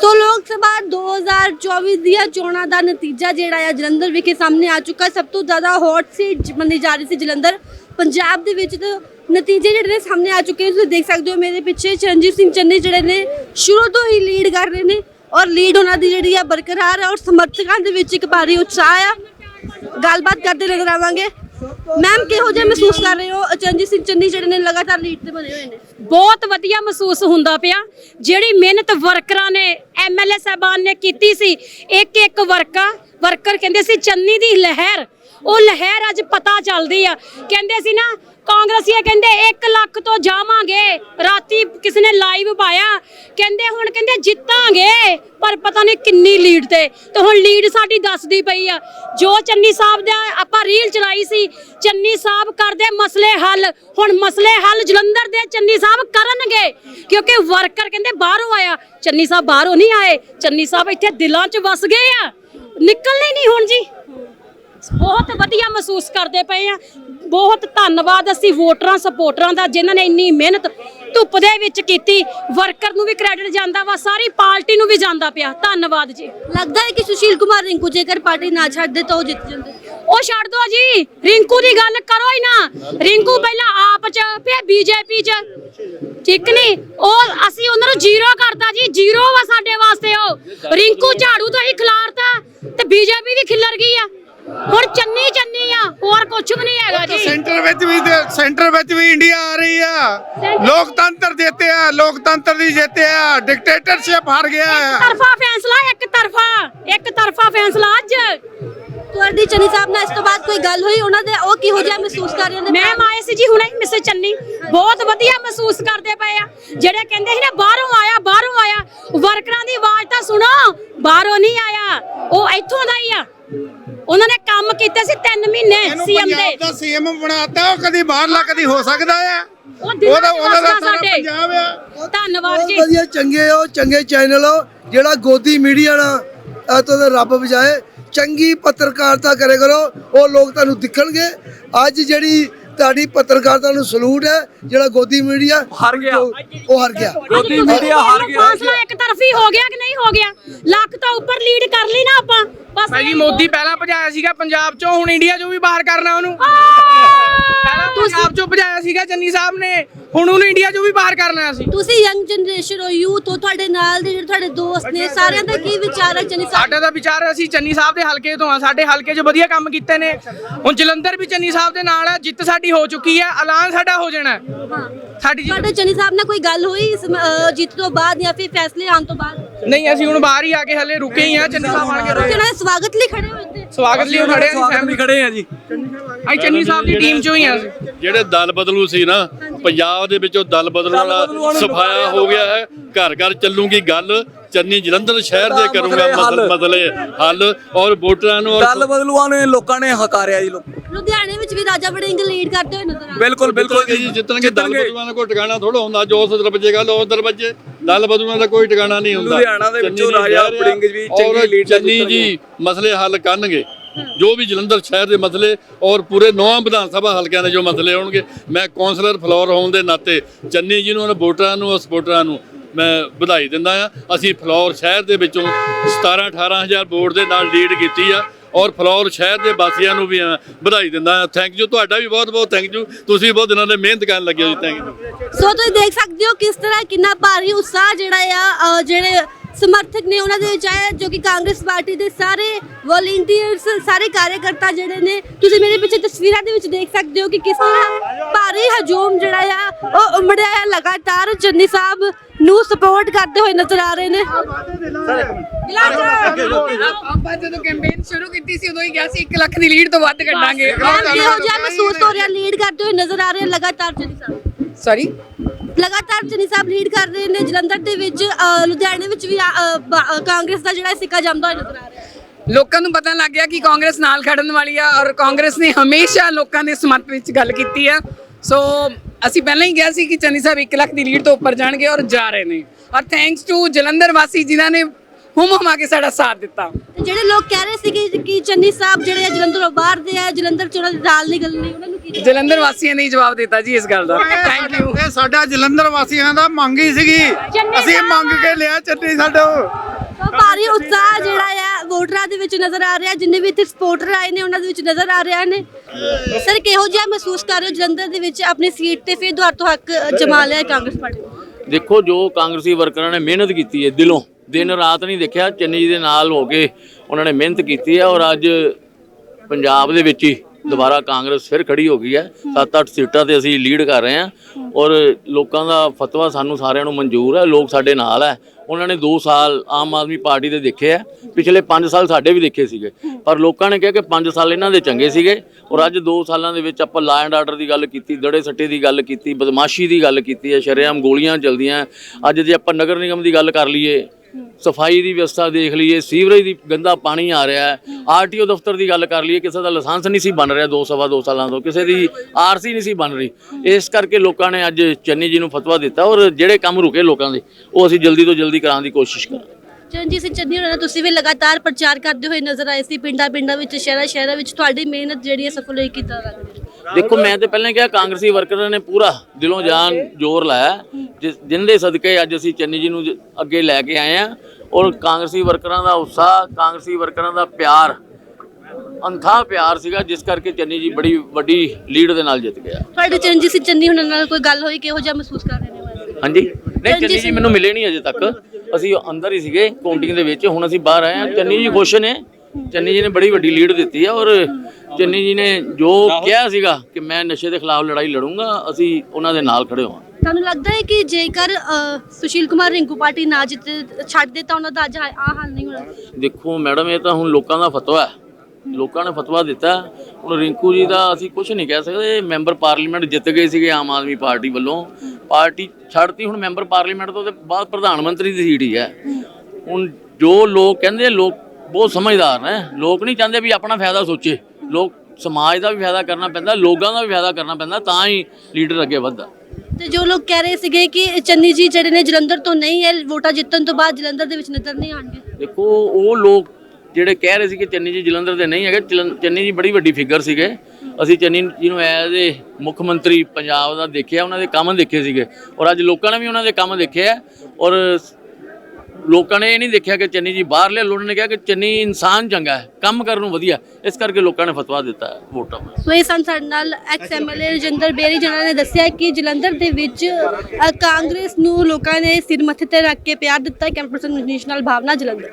ਸੋ ਲੋਕ ਸਭਾ 2024 ਦੀਆਂ ਚੋਣਾਂ ਦਾ ਨਤੀਜਾ ਜਿਹੜਾ ਆ ਜਲੰਧਰ ਵਿਖੇ ਸਾਹਮਣੇ ਆ ਚੁੱਕਾ ਸਭ ਤੋਂ ਜ਼ਿਆਦਾ ਹੌਟ ਸੀਟ ਮੰਨੀ ਜਾ ਰਹੀ ਸੀ ਜਲੰਧਰ। ਪੰਜਾਬ ਦੇ ਵਿੱਚ ਤਾਂ ਨਤੀਜੇ ਜਿਹੜੇ ਨੇ ਸਾਹਮਣੇ ਆ ਚੁੱਕੇ ਨੇ। ਤੁਸੀਂ ਦੇਖ ਸਕਦੇ ਹੋ ਮੇਰੇ ਪਿੱਛੇ ਚਰਨਜੀਤ ਸਿੰਘ ਚੰਨੀ ਜਿਹੜੇ ਨੇ ਸ਼ੁਰੂ ਤੋਂ ਹੀ ਲੀਡ ਕਰ ਰਹੇ ਨੇ ਔਰ ਲੀਡ ਉਹਨਾਂ ਦੀ ਜਿਹੜੀ ਆ ਬਰਕਰਾਰ ਹੈ ਔਰ ਸਮਰਥਕਾਂ ਦੇ ਵਿੱਚ ਇੱਕ ਭਾਰੀ ਉਤਸ਼ਾਹ ਆ। ਗੱਲਬਾਤ ਕਰਦੇ ਨਜ਼ਰ ਆਵਾਂਗੇ। ਮੈਮ ਕਿਹੋ ਜਿਹਾ ਮਹਿਸੂਸ ਕਰ ਰਹੇ ਹੋ? ਚਰਨਜੀਤ ਸਿੰਘ ਚੰਨੀ ਜਿਹੜੇ ਨੇ ਲਗਾਤਾਰ ਲੀਡ ਤੇ ਬਣੇ ਹੋਏ ਨੇ। ਬਹੁਤ ਵਧੀਆ ਮਹਿਸੂਸ ਹੁੰਦਾ ਪਿਆ। ਜਿਹੜੀ ਮਿਹਨਤ ਵਰਕਰਾਂ ਨੇ ਐਮਐਲਏ ਸਾਹਿਬਾਨ ਨੇ ਕੀਤੀ ਸੀ ਇੱਕ ਇੱਕ ਵਰਕਾ ਵਰਕਰ ਕਹਿੰਦੇ ਸੀ ਚੰਨੀ ਦੀ ਲਹਿਰ। ਉਹ ਲਹਿਰ ਅੱਜ ਪਤਾ ਚੱਲਦੀ ਆ। ਕਹਿੰਦੇ ਸੀ ਨਾ ਕਾਂਗਰਸੀ ਕਹਿੰਦੇ 1 ਲੱਖ ਤੋਂ ਜਾਵਾਂਗੇ। ਰਾਤੀ ਕਿਸੇ ਨੇ ਲਾਈਵ ਪਾਇਆ। ਕਹਿੰਦੇ ਹੁਣ ਕਹਿੰਦੇ ਜਿੱਤਾਂਗੇ, ਪਰ ਪਤਾ ਨਹੀਂ ਕਿੰਨੀ ਲੀਡ ਤੇ। ਤੇ ਹੁਣ ਲੀਡ ਸਾਡੀ ਦੱਸਦੀ ਪਈ ਆ। ਜੋ ਚੰਨੀ ਸਾਹਿਬ ਦਾ ਆਪਾਂ ਰੀਲ ਚਲਾਈ ਸੀ, ਚੰਨੀ ਸਾਹਿਬ ਕਰਦੇ ਮਸਲੇ ਹੱਲ। ਹੁਣ ਮਸਲੇ ਹੱਲ ਜਲੰਧਰ ਦੇ ਚੰਨੀ ਸਾਹਿਬ ਕਰਨਗੇ। ਕਿਉਂਕਿ ਵਰਕਰ ਕਹਿੰਦੇ ਬਾਹਰੋਂ ਆਇਆ। ਚੰਨੀ ਸਾਹਿਬ ਬਾਹਰੋਂ ਨਹੀਂ ਆਏ। ਚੰਨੀ ਸਾਹਿਬ ਇੱਥੇ ਦਿਲਾਂ 'ਚ ਵਸ ਗਏ ਆ। ਨਿਕਲਣੇ ਨਹੀਂ ਹੁਣ ਜੀ। ਬਹੁਤ ਵਧੀਆ ਮਹਿਸੂਸ ਕਰਦੇ ਪਏ ਆ। ਬਹੁਤ ਧੰਨਵਾਦ ਅਸੀਂ ਵੋਟਰਾਂ ਸਪੋਰਟਰਾਂ ਦਾ ਜਿਨ੍ਹਾਂ ਨੇ ਇੰਨੀ ਮਿਹਨਤ ਧੁੱਪ ਦੇ ਵਿੱਚ ਕੀਤੀ। ਵਰਕਰ ਨੂੰ ਵੀ ਕ੍ਰੈਡਿਟ ਜਾਂਦਾ ਵਾ ਸਾਰੀ ਪਾਰਟੀ ਨੂੰ ਵੀ ਜਾਂਦਾ ਪਿਆ। ਧੰਨਵਾਦ ਜੀ। ਲੱਗਦਾ ਹੈ ਕਿ ਸੁਸ਼ੀਲ ਕੁਮਾਰ ਰਿੰਕੂ ਜੇਕਰ ਪਾਰਟੀ ਨਾ ਛੱਡਦੇ ਤਾਂ ਉਹ ਜਿੱਤ ਜਾਂਦੇ। ਉਹ ਛੱਡ ਦੋ ਜੀ। ਰਿੰਕੂ ਦੀ ਗੱਲ ਕਰੋ ਹੀ ਨਾ। ਰਿੰਕੂ ਪਹਿਲਾਂ ਆਪ ਚ ਫਿਰ ਬੀਜੇਪੀ ਚ। ਠੀਕ ਨਹੀਂ? ਉਹ ਅਸੀਂ ਉਹਨਾਂ ਨੂੰ ਜ਼ੀਰੋ ਕਰਦਾ ਜੀ। ਜ਼ੀਰੋ ਵਾ ਸਾਡੇ ਵਾਸਤੇ ਉਹ। ਰਿੰਕੂ ਝਾੜੂ ਤੋਂ ਹੀ ਖਿਲਾਰਤਾ। ਤੇ ਬੀਜੇਪੀ ਵੀ ਖਿੱਲਰ ਗਈ ਆ? ਹੁਣ ਚੰਨੀ ਚੰਨੀ ਆ ਹੋਰ ਕੁਝ ਵੀ ਨਹੀਂ ਹੈਗਾ ਜੀ। ਸੈਂਟਰ ਵਿੱਚ ਵੀ ਸੈਂਟਰ ਵਿੱਚ ਵੀ ਇੰਡੀਆ ਆ ਰਹੀ ਆ। ਲੋਕਤੰਤਰ ਜਿੱਤੇ ਆ ਲੋਕਤੰਤਰ ਦੀ ਜਿੱਤੇ ਆ ਡਿਕਟੇਟਰਸ਼ਿਪ ਹਾਰ ਗਿਆ ਆ। ਤਰਫਾ ਫੈਸਲਾ ਇੱਕ ਤਰਫਾ ਇੱਕ ਤਰਫਾ ਫੈਸਲਾ ਅੱਜ। ਤੁਹਾਡੀ ਚੰਨੀ ਸਾਹਿਬ ਨਾਲ ਇਸ ਤੋਂ ਬਾਅਦ ਕੋਈ ਗੱਲ ਹੋਈ? ਉਹਨਾਂ ਦੇ ਉਹ ਕਿਹੋ ਜਿਹਾ ਮਹਿਸੂਸ ਕਰ ਰਹੇ ਨੇ? ਮੈਮ ਆਏ ਸੀ ਜੀ ਹੁਣੇ ਮਿਸਟਰ ਚੰਨੀ। ਬਹੁਤ ਵਧੀਆ ਮਹਿਸੂਸ ਕਰਦੇ ਪਏ ਆ। ਜਿਹੜੇ ਕਹਿੰਦੇ ਸੀ ਨਾ ਬਾਹਰੋਂ ਆਇਆ ਬਾਹਰੋਂ ਆਇਆ। ਵਰਕਰਾਂ ਦੀ ਆਵਾਜ਼ ਤਾਂ ਸੁਣੋ ਬਾਹਰੋਂ ਨਹੀਂ ਆਇਆ। ਉਹ ਇੱਥੋਂ ਦਾ ਹੀ ਆ। ਉਹਨਾਂ ਨੇ ਕੰਮ ਕੀਤੇ ਸੀ 3 ਮਹੀਨੇ ਸੀਐਮ ਪੰਜਾਬ ਦੇ। ਦਾ ਸੀਐਮ ਬਣਾਤਾ ਉਹ ਕਦੀ ਬਾਹਰਲਾ ਕਦੀ ਹੋ ਸਕਦਾ ਆ। ਉਹਦਾ ਉਹਦਾ ਸਾਰਾ। ਪੰਜਾਬ ਆ। ਧੰਨਵਾਦ ਜੀ। ਵਧੀਆ ਚੰਗੇ ਹੋ ਚੰਗੇ ਚੈਨਲ ਹੋ ਜਿਹੜਾ ਗੋਦੀ ਮੀਡੀਆ ਨਾਲ ਇਹ ਤੋਂ ਤਾਂ ਰੱਬ ਬਜਾਏ ਚੰਗੀ ਪੱਤਰਕਾਰਤਾ ਕਰੇ ਕਰੋ ਉਹ ਲੋਕ ਤੁਹਾਨੂੰ ਦਿਖਣਗੇ। ਅੱਜ ਜਿਹੜੀ ਤੁਹਾਡੀ ਪੱਤਰਕਾਰਤਾ ਨੂੰ ਸਲੂਟ ਹੈ ਜਿਹੜਾ ਗੋਦੀ ਮੀਡੀਆ ਹਾਰ ਗਿਆ। ਉਹ ਹਾਰ ਗਿਆ। ਗੋਦੀ ਮੀਡੀਆ ਹਾਰ ਗਿਆ। ਫੈਸਲਾ ਇੱਕ ਤਰਫੀ ਹੋ ਗਿਆ ਕਿ ਨਹੀਂ ਹੋ ਗਿਆ? ਲੱਖ ਤੋਂ ਉੱਪਰ ਲੀਡ ਕਰ ਲਈ ਨਾ ਆਪਾਂ। ਬਸ ਭਾਈ ਜੀ ਮੋਦੀ ਪਹਿਲਾਂ ਭਜਾਇਆ ਸੀਗਾ ਪੰਜਾਬ ਚੋਂ ਹੁਣ ਇੰਡੀਆ ਚੋਂ ਵੀ ਬਾਹਰ ਕਰਨਾ ਉਹਨੂੰ। ਪਹਿਲਾਂ ਪੰਜਾਬ ਚੋਂ ਭਜਾਇਆ ਸੀਗਾ ਚੰਨੀ ਸਾਹਿਬ ਨੇ। ਹੁਣ ਉਹਨੂੰ ਇੰਡੀਆ ਚੋਂ ਵੀ ਬਾਹਰ ਕਰਨਾ ਅਸੀਂ ਤੁਸੀਂ ਯੰਗ ਜਨਰੇਸ਼ਨ ਹੋ ਯੂਥ ਹੋ ਤੁਹਾਡੇ ਨਾਲ ਦੇ ਜਿਹੜੇ ਤੁਹਾਡੇ ਦੋਸਤ ਨੇ ਸਾਰਿਆਂ ਦਾ ਕੀ ਵਿਚਾਰ ਹੈ ਚੰਨੀ ਸਾਹਿਬ? ਸਾਡਾ ਤਾਂ ਵਿਚਾਰ ਅਸੀਂ ਚੰਨੀ ਸਾਹਿਬ ਦੇ ਹਲਕੇ ਤੋਂ ਆ ਸਾਡੇ ਹਲਕੇ 'ਚ ਵਧੀਆ ਕੰਮ ਕੀਤੇ ਨੇ। ਹੁਣ ਜਲੰਧਰ ਵੀ ਚੰਨੀ ਸਾਹਿਬ ਦੇ ਨਾਲ ਆ ਜਿੱਤ ਸਾਡੀ ਹੋ ਚੁੱਕੀ ਹੈ ਐਲਾਨ ਸਾਡਾ ਹੋ ਜਾਣਾ ਹੈ। ਹਾਂ। ਸਾਡੀ ਜਿੱਤ- ਤੁਹਾਡੇ ਚੰਨੀ ਸਾਹਿਬ ਨਾਲ ਕੋਈ ਗੱਲ ਹੋਈ ਇਸ ਅਹ, ਜਿੱਤ ਤੋਂ ਬਾਅਦ ਜਾਂ ਫਿਰ ਫੈਸਲੇ ਆਉਣ ਤੋਂ ਬਾਅਦ? ਨਹੀਂ ਅਸੀਂ ਹੁਣ ਬਾਹਰ ਹੀ ਆ ਕੇ ਹਲੇ ਰੁਕੇ ਹੀ ਆ ਚੰਨੀ ਸਾਹਿਬ ਆਣ ਕੇ ਤੁਸੀਂ ਉਹਨਾਂ ਦੇ ਸਵਾਗਤ ਲਈ ਖੜੇ ਹੋਏ ਤੇ ਸਵਾਗਤ ਲਈ ਉਹ ਖੜੇ ਆ ਲਈ ਖੜੇ ਆ ਜੀ। ਅਸੀਂ ਚੰਨੀ ਸਾਹਿਬ ਦੀ ਟੀਮ 'ਚੋਂ ਹੀ ਆ ਅਸੀਂ ਜਿਹੜੇ ਦਲ ਬਦਲੂ ਸੀ ਨਾ ਪੰਜਾਬ ਦੇ ਵਿੱਚੋਂ ਦਲ ਬਦਲੂ ਦਲ ਬਦਲੂਆਂ ਵਾਲਾ ਨੂੰ ਸਫਾਇਆ ਹੋ ਗਿਆ ਹੈ। ਘਰ ਘਰ ਚੱਲੂਗੀ ਗੱਲ। ਚੰਨੀ ਜਲੰਧਰ ਸ਼ਹਿਰ ਦੇ ਕਰੂੰਗਾ ਮਸਲੇ ਮਸਲ ਹੱਲ। ਔਰ ਵੋਟਰਾਂ ਨੂੰ ਦਲ ਬਦਲੂਆਂ ਨੇ ਲੋਕਾਂ ਨੇ ਹਕਾਰਿਆ ਜੀ ਲੋਕ। ਲੁਧਿਆਣੇ ਵਿੱਚ ਵੀ ਰਾਜਾ ਵੜਿੰਗ ਲੀਡ ਕਰਦੇ ਹੋਏ ਨਜ਼ਰ ਆ ਬਿਲਕੁਲ ਬਿਲਕੁਲ। ਜਿੱਤਣਗੇ ਜੀ ਜਿੱਤਣਗੇ। ਦਲ ਬਦਲੂਆਂ ਦਾ ਕੋਈ ਟਿਕਾਣਾ ਥੋੜਾ ਹੁੰਦਾ। ਜੋ ਸਦਰ ਵੱਜੇਗਾ ਲੋ ਉਧਰ ਵੱਜੇ। ਦਲ ਬਦਲੂਆਂ ਦਾ ਕੋਈ ਟਿਕਾਣਾ ਨਹੀਂ ਹੁੰਦਾ। ਲੁਧਿਆਣਾ ਦੇ ਵਿੱਚੋਂ ਰਾਜਾ ਵੜਿੰਗ ਵੀ ਚੰਗੀ ਲੀਡ ਚੰਨੀ। ਜੀ ਮਸਲੇ ਹੱਲ ਕਰਨਗੇ। ਜੋ ਵੀ ਜਲੰਧਰ ਸ਼ਹਿਰ ਦੇ ਮਸਲੇ ਔਰ ਪੂਰੇ ਨੌਂ ਵਿਧਾਨ ਸਭਾ ਹਲਕਿਆਂ ਦੇ ਜੋ ਮਸਲੇ ਹੋਣਗੇ ਮੈਂ ਕੌਂਸਲਰ ਫਲੋਰ ਹੋਣ ਦੇ ਨਾਤੇ ਚੰਨੀ ਜੀ ਨੂੰ ਉਹਨਾਂ ਵੋਟਰਾਂ ਨੂੰ ਔਰ ਸਪੋਰਟਰਾਂ ਨੂੰ ਮੈਂ ਵਧਾਈ ਦਿੰਦਾ ਆ ਅਸੀਂ ਫਲੋਰ ਸ਼ਹਿਰ ਦੇ ਵਿੱਚੋਂ 17 18000 ਵੋਟ ਦੇ ਨਾਲ ਲੀਡ ਕੀਤੀ ਆ। ਔਰ ਫਲੋਰ ਸ਼ਹਿਰ ਦੇ ਵਾਸੀਆਂ ਨੂੰ ਵੀ ਵਧਾਈ ਦਿੰਦਾ। ਥੈਂਕ ਯੂ ਤੁਹਾਡਾ ਵੀ ਬਹੁਤ ਬਹੁਤ ਥੈਂਕ ਯੂ ਤੁਸੀਂ ਬਹੁਤ ਦਿਨਾਂ ਦੇ ਮਿਹਨਤ ਕਰਨ ਲੱਗੇ ਹੋ ਜੀ। ਥੈਂਕ ਯੂ ਸੋ ਤੁਸੀਂ ਦੇਖ ਸਕਦੇ ਹੋ ਕਿਸ ਤਰ੍ਹਾਂ ਕਿੰਨਾ ਭਾਰੀ ਉਤਸ਼ਾਹ ਜਿਹੜਾ ਆ ਜਿਹੜੇ ਸਮਰਥਕ ਨੇ ਉਹਨਾਂ ਦੇ ਵਿੱਚ ਆਇਆ, ਜੋ ਕਿ ਕਾਂਗਰਸ ਪਾਰਟੀ ਦੇ ਸਾਰੇ ਵੋਲੰਟੀਅਰਸ ਸਾਰੇ ਕਾਰਜਕਰਤਾ ਜਿਹੜੇ ਨੇ, ਤੁਸੀਂ ਮੇਰੇ ਪਿੱਛੇ ਤਸਵੀਰਾਂ ਦੇ ਵਿੱਚ ਦੇਖ ਸਕਦੇ ਹੋ ਕਿ ਕਿਸ ਤਰ੍ਹਾਂ ਭਾਰੀ ਹਜੂਮ ਜਿਹੜਾ ਆ, ਉਹ ਉਮੜਿਆ ਲਗਾਤਾਰ ਚੰਨੀ ਸਾਹਿਬ ਨੂੰ ਸਪੋਰਟ ਕਰਦੇ ਹੋਏ ਨਜ਼ਰ ਆ ਰਹੇ ਨੇ। ਆਪਾਂ ਜਦੋਂ ਕੈਂਪੇਨ ਸ਼ੁਰੂ ਕੀਤੀ ਸੀ ਉਦੋਂ ਹੀ ਕਿਹਾ ਸੀ 1 ਲੱਖ ਦੀ ਲੀਡ ਤੋਂ ਵੱਧ ਕੱਢਾਂਗੇ। ਕਿਹੋ ਜਿਹਾ ਮਹਿਸੂਸ ਹੋ ਰਿਹਾ ਲੀਡ ਕਰਦੇ ਹੋਏ ਨਜ਼ਰ ਆ ਰਹੇ ਨੇ ਲਗਾਤਾਰ ਚੰਨੀ ਸਾਹਿਬ। ਸੌਰੀ ਲਗਾਤਾਰ ਚੰਨੀ ਸਾਹਿਬ ਲੀਡ ਕਰ ਰਹੇ ਨੇ ਜਲੰਧਰ ਦੇ ਵਿੱਚ ਅ, ਲੁਧਿਆਣੇ ਵਿੱਚ ਵੀ ਅ, ਬ- ਅ, ਕਾਂਗਰਸ ਦਾ ਜਿਹੜਾ ਸਿੱਕਾ ਜੰਮਦਾ ਹੋਇਆ ਨਜ਼ਰ ਆ ਰਿਹਾ। ਹੈ ਲੋਕਾਂ ਨੂੰ ਪਤਾ ਲੱਗ ਗਿਆ ਕਿ ਕਾਂਗਰਸ ਨਾਲ ਖੜਨ ਵਾਲੀ ਆ ਔਰ ਕਾਂਗਰਸ ਨੇ ਹਮੇਸ਼ਾ ਲੋਕਾਂ ਦੇ ਸਮਰਥ ਵਿੱਚ ਗੱਲ ਕੀਤੀ ਆ। ਸੋ ਅਸੀਂ ਪਹਿਲਾਂ ਹੀ ਕਿਹਾ ਸੀ ਕਿ ਚੰਨੀ ਸਾਹਿਬ 1 ਲੱਖ ਦੀ ਲੀਡ ਤੋਂ ਉੱਪਰ ਜਾਣਗੇ ਔਰ ਜਾ ਰਹੇ ਨੇ। ਔਰ ਥੈਂਕਸ ਟੂ ਜਲੰਧਰ ਵਾਸੀ ਜਿਨ੍ਹਾਂ ਨੇ ਹੁਮ ਹੁਮਾ ਕੇ ਸਾਡਾ ਸਾਥ ਦਿੱਤਾ। ਤੇ ਜਿਹੜੇ ਲੋਕ ਕਹਿ ਰਹੇ ਸੀ ਕਿ ਕਿ ਚੰਨੀ ਸਾਹਿਬ ਜਿਹੜੇ ਆ ਜਲੰਧਰੋਂ ਬਾਹਰ ਦੇ ਆ ਜਲੰਧਰ ਚ ਉਹਨਾਂ ਦੀ ਦਾਲ ਨਹੀਂ ਗਲਣੀ ਉਹਨਾਂ ਨੂੰ ਕੀ ਜਲੰਧਰ ਵਾਸੀਆਂ ਨੇ ਹੀ ਜਵਾਬ ਦਿੱਤਾ ਜੀ ਇਸ ਗੱਲ ਦਾ। ਥੈਂਕ ਯੂ ਇਹ ਸਾਡਾ ਜਲੰਧਰ ਵਾਸੀਆਂ ਦਾ ਮੰਗ ਹੀ ਸੀਗੀ। ਅਸੀਂ ਮੰਗ ਕੇ ਲਿਆ ਚੰਨੀ ਸਾਡੋ। ਤਾਂ ਭਾਰੀ ਉਤਸ਼ਾਹ ਜਿਹੜਾ ਆ ਵੋਟਰਾਂ ਦੇ ਵਿੱਚ ਨਜ਼ਰ ਆ ਰਿਹਾ ਜਿੰਨੇ ਵੀ ਇੱਥੇ ਸਪੋਰਟਰ ਆਏ ਨੇ ਉਹਨਾਂ ਦੇ ਵਿੱਚ ਨਜ਼ਰ ਆ ਰਿਹਾ ਨੇ ਸਰ ਕਿਹੋ ਜਿਹਾ ਮਹਿਸੂਸ ਕਰ ਰਹੇ ਹੋ ਜਲੰਧਰ ਦੇ ਵਿੱਚ ਆਪਣੀ ਸੀਟ ਤੇ ਫਿਰ ਦੁਆਰ ਤੋਂ ਹੱਕ ਜਮਾ ਲਿਆ ਹੈ ਕਾਂਗਰਸ ਪਾਰਟੀ ਨੇ? ਦੇਖੋ ਜੋ ਕਾਂਗਰਸੀ ਵਰਕਰਾਂ ਨੇ ਮਿਹਨਤ ਕੀਤੀ ਹੈ ਦਿਲੋਂ ਦਿਨ ਰਾਤ ਨਹੀਂ ਦੇਖਿਆ ਚੰਨੀ ਜੀ ਦੇ ਨਾਲ ਹੋ ਕੇ ਉਹਨਾਂ ਨੇ ਮਿਹਨਤ ਕੀਤੀ ਹੈ ਔਰ ਅੱਜ ਪੰਜਾਬ ਦੇ ਵਿੱਚ ਹੀ ਦੁਬਾਰਾ ਕਾਂਗਰਸ ਫਿਰ ਖੜੀ ਹੋ ਗਈ ਹੈ। 7-8 ਸੀਟਾਂ ਤੇ ਅਸੀਂ ਲੀਡ ਕਰ ਰਹੇ ਹਾਂ ਔਰ ਲੋਕਾਂ ਦਾ ਫਤਵਾ ਸਾਨੂੰ ਸਾਰਿਆਂ ਨੂੰ ਮਨਜ਼ੂਰ ਹੈ, ਲੋਕ ਸਾਡੇ ਨਾਲ ਹੈ। ਉਹਨਾਂ ਨੇ 2 ਸਾਲ ਆਮ ਆਦਮੀ ਪਾਰਟੀ ਦੇ ਦੇਖੇ ਆ ਪਿਛਲੇ 5 ਸਾਲ ਸਾਡੇ ਵੀ ਦੇਖੇ ਸੀਗੇ। ਪਰ ਲੋਕਾਂ ਨੇ ਕਿਹਾ ਕਿ 5 ਸਾਲ ਇਹਨਾਂ ਦੇ ਚੰਗੇ ਸੀਗੇ ਔਰ ਅੱਜ 2 ਸਾਲਾਂ ਦੇ ਵਿੱਚ ਆਪਾਂ ਲਾ ਐਂਡ ਆਰਡਰ ਦੀ ਗੱਲ ਕੀਤੀ, ਦੜੇ ਸੱਟੇ ਦੀ ਗੱਲ ਕੀਤੀ, ਬਦਮਾਸ਼ੀ ਦੀ ਗੱਲ ਕੀਤੀ ਹੈ, ਸ਼ਰੇਆਮ ਗੋਲੀਆਂ ਚੱਲਦੀਆਂ। ਅੱਜ ਜੇ ਆਪਾਂ ਨਗਰ ਨਿਗਮ ਦੀ ਗੱਲ ਕਰ ਲਈਏ ਸਫ਼ਾਈ ਦੀ ਵਿਵਸਥਾ ਦੇਖ ਲਈਏ, ਸੀਵਰੇਜ ਦੀ ਗੰਦਾ ਪਾਣੀ ਆ ਰਿਹਾ ਹੈ। ਆਰਟੀਓ ਦਫ਼ਤਰ ਦੀ ਗੱਲ ਕਰ ਲਈਏ, ਕਿਸੇ ਦਾ ਲਾਇਸੈਂਸ ਨਹੀਂ ਸੀ ਬਣ ਰਿਹਾ ਦੋ ਸਵਾ ਦੋ ਸਾਲਾਂ ਤੋਂ, ਕਿਸੇ ਦੀ ਆਰਸੀ ਨਹੀਂ ਸੀ ਬਣ ਰਹੀ। ਇਸ ਕਰਕੇ ਲੋਕਾਂ ਨੇ ਅੱਜ ਚੰਨੀ ਜੀ ਨੂੰ ਫਤਵਾ ਦਿੱਤਾ ਔਰ ਜਿਹੜੇ ਕੰਮ ਰੁਕੇ ਲੋਕਾਂ ਦੇ, ਉਹ ਅਸੀਂ ਜਲਦੀ ਤੋਂ ਜਲਦੀ ਕਰਾਉਣ ਦੀ ਕੋਸ਼ਿਸ਼ ਕਰਾਂਗੇ। ਚਰਨਜੀਤ ਸਿੰਘ ਚੰਨੀ ਹੋਰਾਂ ਨਾਲ ਤੁਸੀਂ ਵੀ ਲਗਾਤਾਰ ਪ੍ਰਚਾਰ ਕਰਦੇ ਹੋਏ ਨਜ਼ਰ ਆਏ ਸੀ ਪਿੰਡਾਂ ਪਿੰਡਾਂ ਵਿੱਚ ਸ਼ਹਿਰਾਂ ਸ਼ਹਿਰਾਂ ਵਿੱਚ। ਤੁਹਾਡੀ ਮਿਹਨਤ ਜਿਹੜੀ ਹੈ ਸਫਲ ਹੋਈ, ਕਿੱਦਾਂ ਲੱਗਦੀ? ਦੇਖੋ ਮੈਂ ਤੇ ਪਹਿਲਾਂ ਕਿਹਾ ਕਾਂਗਰਸੀ ਵਰਕਰਾਂ ਨੇ ਪੂਰਾ ਦਿਲੋਂ ਜਾਨ ਜ਼ੋਰ ਲਾਇਆ। ਜਿਸ ਜਿੰਦੇ ਸਦਕੇ ਅੱਜ ਅਸੀਂ ਚੰਨੀ ਜੀ ਨੂੰ ਅੱਗੇ ਲੈ ਕੇ ਆਏ ਆ ਔਰ ਕਾਂਗਰਸੀ ਵਰਕਰਾਂ ਦਾ ਉਤਸ਼ਾਹ ਕਾਂਗਰਸੀ ਵਰਕਰਾਂ ਦਾ ਪਿਆਰ ਅੰਥਾ ਪਿਆਰ ਸੀਗਾ ਜਿਸ ਕਰਕੇ ਚੰਨੀ ਜੀ ਬੜੀ ਵੱਡੀ ਲੀਡ ਦੇ ਨਾਲ ਜਿੱਤ ਗਿਆ। ਤੁਹਾਡੇ ਚਰਨਜੀਤ ਸਿੰਘ ਚੰਨੀ ਹੋਰਾਂ ਨਾਲ ਕੋਈ ਗੱਲ ਹੋਈ ਕਿਹੋ ਜਿਹਾ ਮਹਿਸੂਸ ਕਰ ਰਹੇ ਨੇ ਹਾਂਜੀ। ਨਹੀਂ ਚੰਨੀ ਜੀ ਮੈਨੂੰ ਮਿਲੇ ਨਹੀਂ ਅਜੇ ਤੱਕ। ਅਸੀਂ ਅੰਦਰ ਹੀ ਸੀਗੇ ਕਾਊਂਟਿੰਗ ਦੇ ਵਿੱਚ ਹੁਣ ਅਸੀਂ ਬਾਹਰ ਆਏ ਆ ਚੰਨੀ ਜੀ ਖੁਸ਼ ਨੇ। ਚੰਨੀ ਜੀ ਨੇ ਬੜੀ ਵੱਡੀ ਲੀਡ ਦਿੱਤੀ ਹੈ ਔਰ ਚੰਨੀ ਜੀ ਨੇ ਜੋ ਕਿਹਾ ਸੀਗਾ ਕਿ ਮੈਂ ਨਸ਼ੇ ਦੇ ਖਿਲਾਫ ਲੜਾਈ ਲੜੂੰਗਾ ਅਸੀਂ ਉਹਨਾਂ ਦੇ ਨਾਲ ਖੜੇ ਹਾਂ ਤੁਹਾਨੂੰ ਲੱਗਦਾ ਹੈ ਕਿ ਜੇਕਰ ਸੁਸ਼ੀਲ ਕੁਮਾਰ ਰਿੰਕੂ ਪਾਰਟੀ ਨਾ ਜਿੱਤ ਛੱਡ ਦੇ ਤਾਂ ਉਹਨਾਂ ਦਾ ਅੱਜ ਆ ਹਾਲ ਨਹੀਂ ਹੋਣਾ? ਦੇਖੋ ਮੈਡਮ ਇਹ ਤਾਂ ਹੁਣ ਲੋਕਾਂ ਦਾ ਫਤਵਾ ਹੈ। ਲੋਕਾਂ ਨੇ ਫਤਵਾ ਦਿੱਤਾ। ਹੁਣ ਰਿੰਕੂ ਜੀ ਦਾ ਅਸੀਂ ਕੁਝ ਨਹੀਂ ਕਹਿ ਸਕਦੇ। ਮੈਂਬਰ ਪਾਰਲੀਮੈਂਟ ਜਿੱਤ ਗਏ ਸੀਗੇ ਆਮ ਆਦਮੀ ਪਾਰਟੀ ਵੱਲੋਂ। ਪਾਰਟੀ ਛੱਡਤੀ ਹੁਣ ਮੈਂਬਰ ਪਾਰਲੀਮੈਂਟ ਤੋਂ ਤੇ ਬਾਅਦ ਪ੍ਰਧਾਨ ਮੰਤਰੀ ਦੀ ਸੀਟ ਹੀ ਹੈ। ਹੁਣ ਜੋ ਲੋਕ ਕਹਿੰਦੇ ਆ, ਲੋਕ ਬਹੁਤ ਸਮਝਦਾਰ ਨੇ। ਲੋਕ ਨਹੀਂ ਚਾਹੁੰਦੇ ਵੀ ਆਪਣਾ ਫਾਇਦਾ ਸੋਚੇ। ਲੋਕ ਸਮਾਜ ਦਾ ਵੀ ਫਾਇਦਾ ਕਰਨਾ ਪੈਂਦਾ ਲੋਕਾਂ ਦਾ ਵੀ ਫਾਇਦਾ ਕਰਨਾ ਪੈਂਦਾ ਤਾਂ ਹੀ ਲੀਡਰ ਅੱਗੇ ਵੱਧਦਾ। ਤੇ ਜੋ ਲੋਕ ਕਹਿ ਰਹੇ ਸੀਗੇ ਕਿ ਚੰਨੀ ਜੀ ਜਿਹੜੇ ਨੇ ਜਲੰਧਰ ਤੋਂ ਨਹੀਂ ਹੈ ਵੋਟਾਂ ਜਿੱਤਣ ਤੋਂ ਬਾਅਦ ਜਲੰਧਰ ਦੇ ਵਿੱਚ ਨਜ਼ਰ ਨਹੀਂ ਆਣਗੇ ਦੇਖੋ ਉਹ ਲੋਕ ਜਿਹੜੇ ਕਹਿ ਰਹੇ ਸੀ ਕਿ ਚੰਨੀ ਜੀ ਜਲੰਧਰ ਦੇ ਨਹੀਂ ਹੈਗੇ ਚੰਨੀ ਜੀ ਬੜੀ ਵੱਡੀ ਫਿਗਰ ਸੀਗੇ। ਅਸੀਂ ਚੰਨੀ ਜੀ ਨੂੰ ਐਜ਼ ਏ ਮੁੱਖ ਮੰਤਰੀ ਪੰਜਾਬ ਦਾ ਦੇਖਿਆ ਉਹਨਾਂ ਦੇ ਕੰਮ ਦੇਖੇ ਸੀਗੇ। ਔਰ ਅੱਜ ਲੋਕਾਂ ਨੇ ਵੀ ਉਹਨਾਂ ਦੇ ਕੰਮ ਦੇਖੇ ਆ। ਔਰ ਲੋਕਾਂ ਨੇ ਇਹ ਨਹੀਂ ਦੇਖਿਆ ਕਿ ਚੰਨੀ ਜੀ ਬਾਹਰਲੇ ਲੋਕਾਂ ਨੇ ਕਿਹਾ ਕਿ ਚੰਨੀ ਇਨਸਾਨ ਚੰਗਾ ਹੈ ਕੰਮ ਕਰਨ ਨੂੰ ਵਧੀਆ ਇਸ ਕਰਕੇ ਲੋਕਾਂ ਨੇ ਫਤਵਾ ਦਿੱਤਾ ਹੈ ਵੋਟਾਂ ਸੋ ਇਹ ਸਨ ਸਾਡੇ ਨਾਲ ਐਕਸ ਐਮਐਲਏ ਰਜਿੰਦਰ ਬੇਰੀ ਜਿਨ੍ਹਾਂ ਨੇ ਦੱਸਿਆ ਕਿ ਜਲੰਧਰ ਦੇ ਵਿੱਚ ਅ, ਕਾਂਗਰਸ ਨੂੰ ਲੋਕਾਂ ਨੇ ਸਿਰ ਮੱਥੇ ਤੇ ਰੱਖ ਕੇ ਪਿਆਰ ਦਿੱਤਾ ਕੈਂਪਸ ਨੈਸ਼ਨਲ ਭਾਵਨਾ ਜਲੰਧਰ।